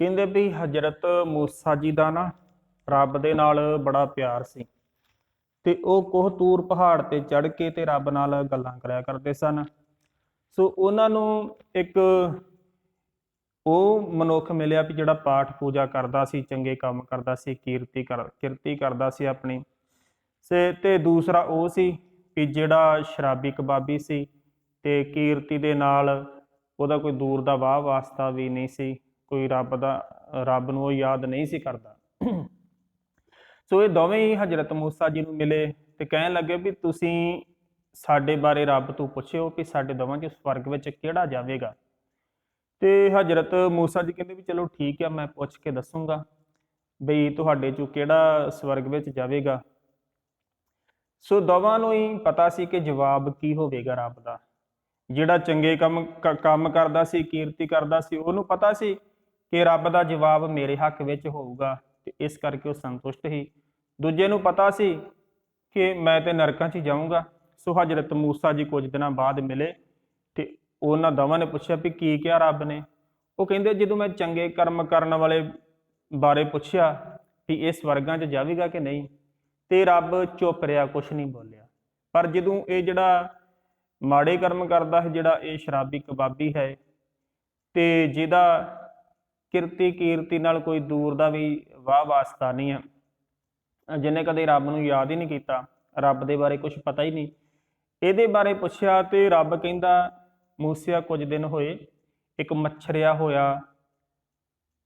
ਕਹਿੰਦੇ ਵੀ ਹਜ਼ਰਤ ਮੂਸਾ ਜੀ ਦਾ ਨਾ ਰੱਬ ਦੇ ਨਾਲ ਬੜਾ ਪਿਆਰ ਸੀ ਤੇ ਉਹ ਕੋਹ ਤੂਰ ਪਹਾੜ ਤੇ ਚੜ ਕੇ ਤੇ ਰੱਬ ਨਾਲ ਗੱਲਾਂ ਕਰਿਆ ਕਰਦੇ ਸਨ। ਸੋ ਉਹਨਾਂ ਨੂੰ ਇੱਕ ਉਹ ਮਨੁੱਖ ਮਿਲਿਆ ਵੀ ਜਿਹੜਾ ਪਾਠ ਪੂਜਾ ਕਰਦਾ ਸੀ, ਚੰਗੇ ਕੰਮ ਕਰਦਾ ਸੀ, ਕੀਰਤੀ ਕਰ, ਕਿਰਤੀ ਕਰਦਾ ਸੀ ਆਪਣੀ। ਸੇ ਤੇ ਦੂਸਰਾ ਉਹ ਸੀ ਵੀ ਜਿਹੜਾ ਸ਼ਰਾਬੀ ਕਬਾਬੀ ਸੀ ਤੇ ਕੀਰਤੀ ਦੇ ਨਾਲ ਉਹਦਾ ਕੋਈ ਦੂਰ ਦਾ ਵਾਹ ਵਾਸਤਾ ਵੀ ਨਹੀਂ ਸੀ। ਕੋਈ ਰੱਬ ਦਾ, ਰੱਬ ਨੂੰ ਉਹ ਯਾਦ ਨਹੀਂ ਸੀ ਕਰਦਾ। ਸੋ ਇਹ ਦੋਵੇਂ ਹੀ ਹਜ਼ਰਤ ਮੂਸਾ ਜੀ ਨੂੰ ਮਿਲੇ ਤੇ ਕਹਿਣ ਲੱਗੇ ਵੀ ਤੁਸੀਂ ਸਾਡੇ ਬਾਰੇ ਰੱਬ ਤੋਂ ਪੁੱਛਿਓ ਵੀ ਸਾਡੇ ਦੋਵਾਂ ਚ ਸਵਰਗ ਵਿੱਚ ਕਿਹੜਾ ਜਾਵੇਗਾ। ਤੇ ਹਜ਼ਰਤ ਮੂਸਾ ਜੀ ਕਹਿੰਦੇ ਵੀ ਚਲੋ ਠੀਕ ਆ, ਮੈਂ ਪੁੱਛ ਕੇ ਦੱਸੂਗਾ ਬਈ ਤੁਹਾਡੇ ਚੋਂ ਕਿਹੜਾ ਸਵਰਗ ਵਿੱਚ ਜਾਵੇਗਾ। ਸੋ ਦੋਵਾਂ ਨੂੰ ਹੀ ਪਤਾ ਸੀ ਕਿ ਜਵਾਬ ਕੀ ਹੋਵੇਗਾ ਰੱਬ ਦਾ। ਜਿਹੜਾ ਚੰਗੇ ਕੰਮ, ਕ- ਕੰਮ ਕਰਦਾ ਸੀ, ਕੀਰਤੀ ਕਰਦਾ ਸੀ, ਉਹਨੂੰ ਪਤਾ ਸੀ ਕਿ ਰੱਬ ਦਾ ਜਵਾਬ ਮੇਰੇ ਹੱਕ ਵਿੱਚ ਹੋਊਗਾ ਤੇ ਇਸ ਕਰਕੇ ਉਹ ਸੰਤੁਸ਼ਟ ਸੀ। ਦੂਜੇ ਨੂੰ ਪਤਾ ਸੀ ਕਿ ਮੈਂ ਤੇ ਨਰਕਾਂ 'ਚ ਹੀ ਜਾਊਂਗਾ। ਸੋ ਹਜ਼ਰਤ ਮੂਸਾ ਜੀ ਕੁਝ ਦਿਨਾਂ ਬਾਅਦ ਮਿਲੇ ਤੇ ਉਹਨਾਂ ਦੋਵਾਂ ਨੇ ਪੁੱਛਿਆ ਵੀ ਕੀ ਕਿਹਾ ਰੱਬ ਨੇ। ਉਹ ਕਹਿੰਦੇ, ਜਦੋਂ ਮੈਂ ਚੰਗੇ ਕਰਮ ਕਰਨ ਵਾਲੇ ਬਾਰੇ ਪੁੱਛਿਆ ਵੀ ਇਹ ਸਵਰਗਾਂ 'ਚ ਜਾਵੇਗਾ ਕਿ ਨਹੀਂ, ਤੇ ਰੱਬ ਚੁੱਪ ਰਿਹਾ ਕੁਝ ਨਹੀਂ ਬੋਲਿਆ। ਪਰ ਜਦੋਂ ਇਹ ਜਿਹੜਾ ਮਾੜੇ ਕਰਮ ਕਰਦਾ ਹੈ, ਜਿਹੜਾ ਇਹ ਸ਼ਰਾਬੀ ਕਬਾਬੀ ਹੈ ਤੇ ਜਿਹਦਾ ਕਿਰਤੀ ਕੀਰਤੀ ਨਾਲ ਕੋਈ ਦੂਰ ਦਾ ਵੀ ਵਾਹ ਵਾਸਤਾ ਨਹੀਂ ਹੈ ਜਿਹਨੇ ਕਦੇ ਰੱਬ ਨੂੰ ਯਾਦ ਹੀ ਨਹੀਂ ਕੀਤਾ, ਰੱਬ ਦੇ ਬਾਰੇ ਕੁਝ ਪਤਾ ਹੀ ਨਹੀਂ। ਇਹਦੇ ਬਾਰੇ ਪੁੱਛਿਆ ਤੇ ਰੱਬ ਕਹਿੰਦਾ, ਮੂਸਿਆ ਕੁਝ ਦਿਨ ਹੋਏ, ਇੱਕ ਮੱਛਰਿਆ ਹੋਇਆ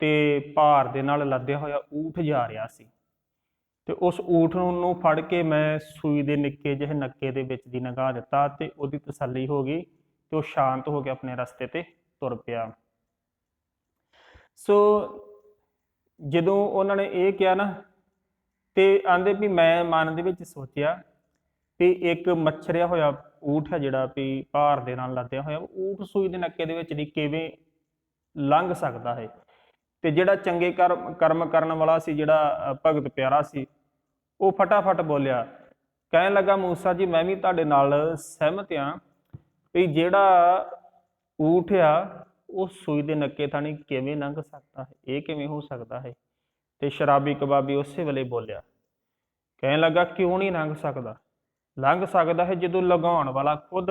ਤੇ ਭਾਰ ਦੇ ਨਾਲ ਲੱਦਿਆ ਹੋਇਆ ਊਠ ਜਾ ਰਿਹਾ ਸੀ। ਤੇ ਉਸ ਊਠ ਨੂੰ ਨੂੰ ਫੜ ਕੇ ਮੈਂ ਸੂਈ ਦੇ ਨਿੱਕੇ ਜਿਹੇ ਨੱਕੇ ਦੇ ਵਿੱਚ ਦੀ ਨਗਾ ਦਿੱਤਾ ਤੇ ਉਹਦੀ ਤਸੱਲੀ ਹੋ ਗਈ ਤੇ ਉਹ ਸ਼ਾਂਤ ਹੋ ਕੇ ਆਪਣੇ ਰਸਤੇ ਤੇ ਤੁਰ ਪਿਆ। ਸੋ ਜਦੋਂ ਉਹਨਾਂ ਨੇ ਇਹ ਕਿਹਾ ਨਾ, ਤੇ ਆਂਦੇ ਵੀ ਮੈਂ ਮਨ ਦੇ ਵਿੱਚ ਸੋਚਿਆ ਵੀ ਇੱਕ ਮੱਛਰਿਆ ਹੋਇਆ ਊਠ ਹੈ ਜਿਹੜਾ ਵੀ ਭਾਰ ਦੇ ਨਾਲ ਲੱਦਿਆ ਹੋਇਆ, ਊਠ ਸੂਈ ਦੇ ਨੱਕੇ ਦੇ ਵਿੱਚ ਦੀ ਕਿਵੇਂ ਲੰਘ ਸਕਦਾ ਹੈ ਤੇ ਜਿਹੜਾ ਚੰਗੇ ਕਰਮ ਕਰਮ ਕਰਨ ਵਾਲਾ ਸੀ, ਜਿਹੜਾ ਭਗਤ ਪਿਆਰਾ ਸੀ, ਉਹ ਫਟਾਫਟ ਬੋਲਿਆ, ਕਹਿਣ ਲੱਗਾ, ਮੂਸਾ ਜੀ, ਮੈਂ ਵੀ ਤੁਹਾਡੇ ਨਾਲ ਸਹਿਮਤ ਹਾਂ ਵੀ ਜਿਹੜਾ ਊਠ ਆ ਉਹ ਸੂਈ ਦੇ ਨੱਕੇ ਥਾਣੀ ਕਿਵੇਂ ਲੰਘ ਸਕਦਾ ਹੈ? ਇਹ ਕਿਵੇਂ ਹੋ ਸਕਦਾ ਹੈ? ਤੇ ਸ਼ਰਾਬੀ ਕਬਾਬੀ ਉਸੇ ਵੇਲੇ ਬੋਲਿਆ, ਕਹਿਣ ਲੱਗਾ, ਕਿਉਂ ਨਹੀਂ ਲੰਘ ਸਕਦਾ? ਲੰਘ ਸਕਦਾ ਹੈ ਜਦੋਂ ਲਗਾਉਣ ਵਾਲਾ ਖੁਦ,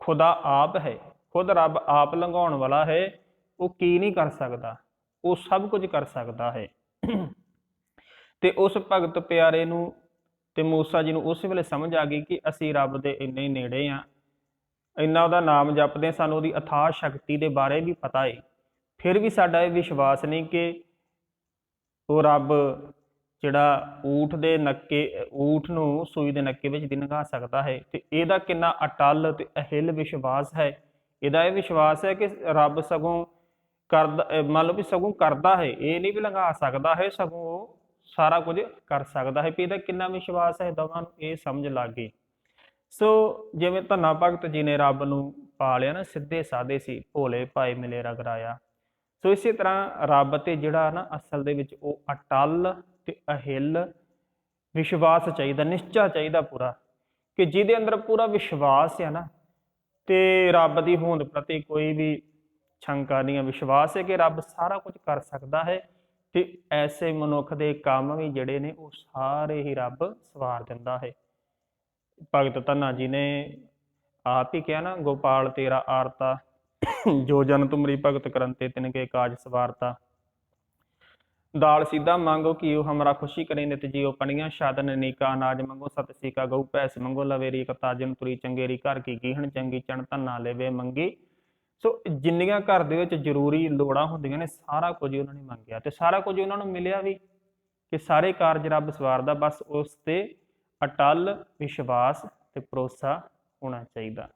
ਖੁਦਾ ਆਪ ਹੈ। ਖੁਦ ਰੱਬ ਆਪ ਲੰਘਾਉਣ ਵਾਲਾ ਹੈ। ਉਹ ਕੀ ਨਹੀਂ ਕਰ ਸਕਦਾ? ਉਹ ਸਭ ਕੁਝ ਕਰ ਸਕਦਾ ਹੈ। ਤੇ ਉਸ ਭਗਤ ਪਿਆਰੇ ਨੂੰ ਤੇ ਮੂਸਾ ਜੀ ਨੂੰ ਉਸੇ ਵੇਲੇ ਸਮਝ ਆ ਗਈ ਕਿ ਅਸੀਂ ਰੱਬ ਦੇ ਇੰਨੇ ਨੇੜੇ ਆ। ਇੰਨਾ ਉਹਦਾ ਨਾਮ ਜਪਦੇ ਹਾਂ, ਸਾਨੂੰ ਉਹਦੀ ਅਥਾਹ ਸ਼ਕਤੀ ਦੇ ਬਾਰੇ ਵੀ ਪਤਾ ਏ। ਫਿਰ ਵੀ ਸਾਡਾ ਇਹ ਵਿਸ਼ਵਾਸ ਨਹੀਂ ਕਿ ਉਹ ਰੱਬ ਜਿਹੜਾ ਊਠ ਦੇ ਨੱਕੇ ਊਠ ਨੂੰ ਸੂਈ ਦੇ ਨੱਕੇ ਵਿੱਚ ਦੀ ਨਗਾ ਸਕਦਾ ਹੈ। ਤੇ ਇਹਦਾ ਕਿੰਨਾ ਅਟਲ ਤੇ ਅਹਿਲ ਵਿਸ਼ਵਾਸ ਹੈ। ਇਹਦਾ ਇਹ ਵਿਸ਼ਵਾਸ ਹੈ ਕਿ ਰੱਬ ਸਗੋਂ ਕਰਦਾ ਮੰਨ ਲਓ ਵੀ ਸਗੋਂ ਕਰਦਾ ਹੈ ਇਹ ਨਹੀਂ ਵੀ ਲੰਘਾ ਸਕਦਾ ਹੈ ਸਗੋਂ ਉਹ ਸਾਰਾ ਕੁਝ ਕਰ ਸਕਦਾ ਹੈ। ਵੀ ਇਹਦਾ ਕਿੰਨਾ ਵਿਸ਼ਵਾਸ ਹੈ ਦੋਵਾਂ ਨੂੰ ਇਹ ਸਮਝ ਲੱਗ ਗਈ। ਸੋ ਜਿਵੇਂ ਧੰਨਾ ਭਗਤ ਜੀ ਨੇ ਰੱਬ ਨੂੰ ਪਾ ਲਿਆ ਨਾ, ਸਿੱਧੇ ਸਾਦੇ ਸੀ, ਭੋਲੇ ਭਾਏ ਮਿਲੇ ਰਗਰਾਇਆ ਸੋ ਇਸੇ ਤਰ੍ਹਾਂ ਰੱਬ ਤੇ ਜਿਹੜਾ ਨਾ ਅਸਲ ਦੇ ਵਿੱਚ ਉਹ ਅਟਲ ਤੇ ਅਹਿਲ ਵਿਸ਼ਵਾਸ ਚਾਹੀਦਾ, ਨਿਸ਼ਚਾ ਚਾਹੀਦਾ ਪੂਰਾ। ਕਿ ਜਿਹਦੇ ਅੰਦਰ ਪੂਰਾ ਵਿਸ਼ਵਾਸ ਹੈ ਨਾ, ਤੇ ਰੱਬ ਦੀ ਹੋਂਦ ਪ੍ਰਤੀ ਕੋਈ ਵੀ ਸ਼ੰਕਾ ਨਹੀਂ ਹੈ ਵਿਸ਼ਵਾਸ ਹੈ ਕਿ ਰੱਬ ਸਾਰਾ ਕੁਝ ਕਰ ਸਕਦਾ ਹੈ ਤੇ ਐਸੇ ਮਨੁੱਖ ਦੇ ਕੰਮ ਵੀ ਜਿਹੜੇ ਨੇ ਉਹ ਸਾਰੇ ਹੀ ਰੱਬ ਸਵਾਰ ਦਿੰਦਾ ਹੈ। ਭਗਤ ਧੰਨਾ ਜੀ ਨੇ ਆਪ ਹੀ ਕਿਹਾ ਨਾ, ਗੋਪਾਲ ਤੇਰਾ ਆਰਤਾ, ਜੋ ਜਨ ਤੁਮਰੀ ਭਗਤ ਕਰੰਤੇ ਤਿਨ ਕੇ ਕਾਜ ਸਵਾਰਤਾ। ਦਾਲ ਸਿੱਧਾ ਮੰਗੋ ਕੀਓ ਹਮਰਾ ਖੁਸ਼ੀ ਕਰੇ ਨਿਤ ਜੀਓ ਪਣੀਆਂ, ਸ਼ਾਦਨ ਅਨੇਕਾ ਅਨਾਜ ਮੰਗੋ, ਸਤ ਸੀਕਾ ਗਊ ਭੈਸ ਮੰਗੋ, ਲਵੇਰੀ ਕਤਾ ਜਨ ਤੁਰੀ ਚੰਗੇਰੀ, ਘਰ ਕੀ ਗੀਹਣ ਚੰਗੀ, ਚਣ ਧੰਨਾ ਲੈਵੇ ਮੰਗੀ। ਸੋ ਜਿੰਨੀਆਂ ਘਰ ਦੇ ਵਿੱਚ ਜ਼ਰੂਰੀ ਲੋੜਾਂ ਹੁੰਦੀਆਂ ਨੇ, ਸਾਰਾ ਕੁਝ ਉਹਨਾਂ ਨੇ ਮੰਗਿਆ ਤੇ ਸਾਰਾ ਕੁਝ ਉਹਨਾਂ ਨੂੰ ਮਿਲਿਆ ਵੀ ਕਿ ਸਾਰੇ ਕਾਰਜ ਰੱਬ ਸਵਾਰਦਾ, ਬਸ ਉਸ ਤੇ ਅਟਲ ਵਿਸ਼ਵਾਸ ਤੇ ਭਰੋਸਾ ਹੋਣਾ ਚਾਹੀਦਾ।